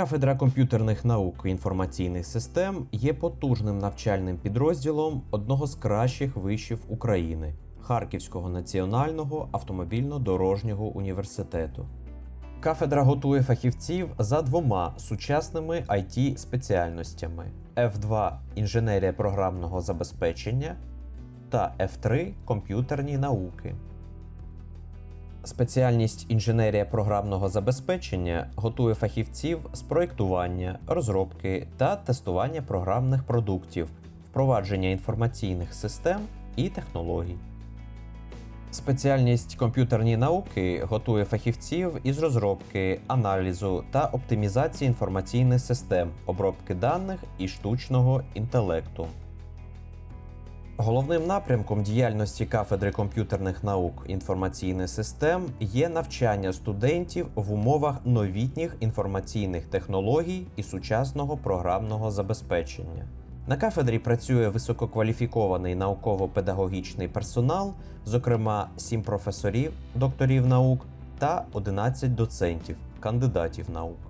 Кафедра комп'ютерних наук і інформаційних систем є потужним навчальним підрозділом одного з кращих вишів України Харківського національного автомобільно-дорожнього університету. Кафедра готує фахівців за двома сучасними it спеціальностями: F2 інженерія програмного забезпечення та F3 комп'ютерні науки. Спеціальність інженерія програмного забезпечення готує фахівців з проєктування, розробки та тестування програмних продуктів, впровадження інформаційних систем і технологій. Спеціальність комп'ютерні науки готує фахівців із розробки, аналізу та оптимізації інформаційних систем, обробки даних і штучного інтелекту. Головним напрямком діяльності кафедри комп'ютерних наук інформаційних систем є навчання студентів в умовах новітніх інформаційних технологій і сучасного програмного забезпечення. На кафедрі працює висококваліфікований науково-педагогічний персонал, зокрема 7 професорів, докторів наук та 11 доцентів, кандидатів наук.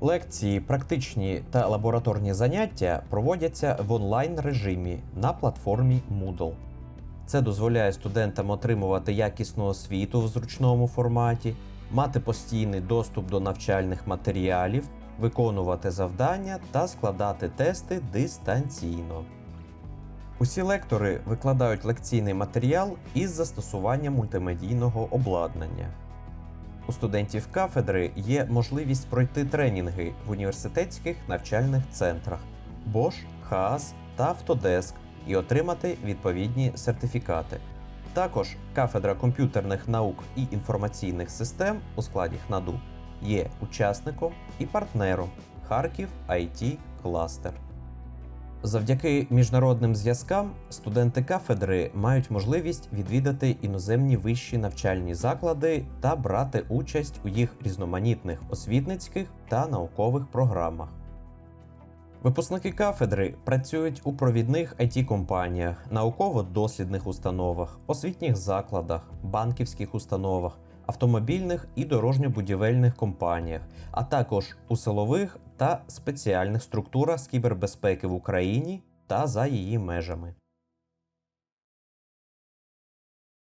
Лекції, практичні та лабораторні заняття проводяться в онлайн режимі на платформі Moodle. Це дозволяє студентам отримувати якісну освіту в зручному форматі, мати постійний доступ до навчальних матеріалів, виконувати завдання та складати тести дистанційно. Усі лектори викладають лекційний матеріал із застосуванням мультимедійного обладнання. У студентів кафедри є можливість пройти тренінги в університетських навчальних центрах Bosch, HAAS та Autodesk і отримати відповідні сертифікати. Також кафедра комп'ютерних наук і інформаційних систем у складі ХНАДУ є учасником і партнером Харків IT Кластер. Завдяки міжнародним зв'язкам студенти кафедри мають можливість відвідати іноземні вищі навчальні заклади та брати участь у їх різноманітних освітницьких та наукових програмах. Випускники кафедри працюють у провідних it компаніях науково-дослідних установах, освітніх закладах, банківських установах, автомобільних і дорожньо-будівельних компаніях, а також у силових та спеціальних структурах з кібербезпеки в Україні та за її межами.